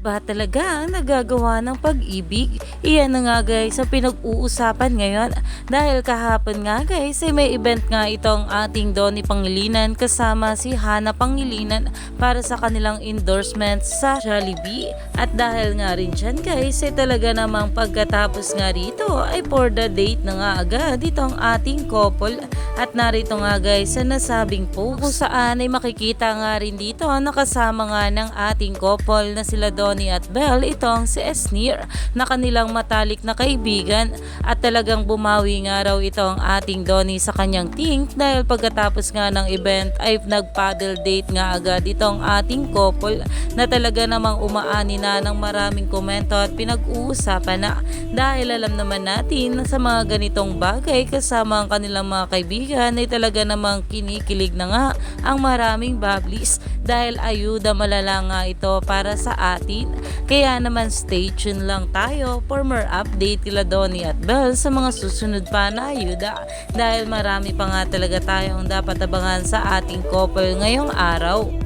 ba talaga ang nagagawa ng pag-ibig? Iyan na nga guys sa pinag-uusapan ngayon. Dahil kahapon nga guys ay may event nga itong ating Donnie Pangilinan kasama si Hana Pangilinan para sa kanilang endorsement sa Jollibee. At dahil nga rin dyan guys ay talaga namang pagkatapos nga rito ay for the date na nga agad itong ating couple. At narito nga guys sa nasabing post. Kung saan ay makikita nga rin dito nakasama nga ng ating couple na sila Donnie at Belle itong si Esnir na kanilang matalik na kaibigan. At talagang bumawi nga raw itong ating Donnie sa kanyang tink dahil pagkatapos nga ng event ay nag-paddle date nga agad itong ating couple na talaga namang umaani na ng maraming komento at pinag-uusapan na. Dahil alam naman natin na sa mga ganitong bagay kasama ang kanilang mga kaibigan ay talaga namang kinikilig na nga ang maraming bablis dahil ayuda malala nga ito para sa atin. Kaya naman stay tuned lang tayo for more update kila Donnie at Belle sa mga susunod pa na ayuda dahil marami pa nga talaga tayong dapat abangan sa ating couple ngayong araw.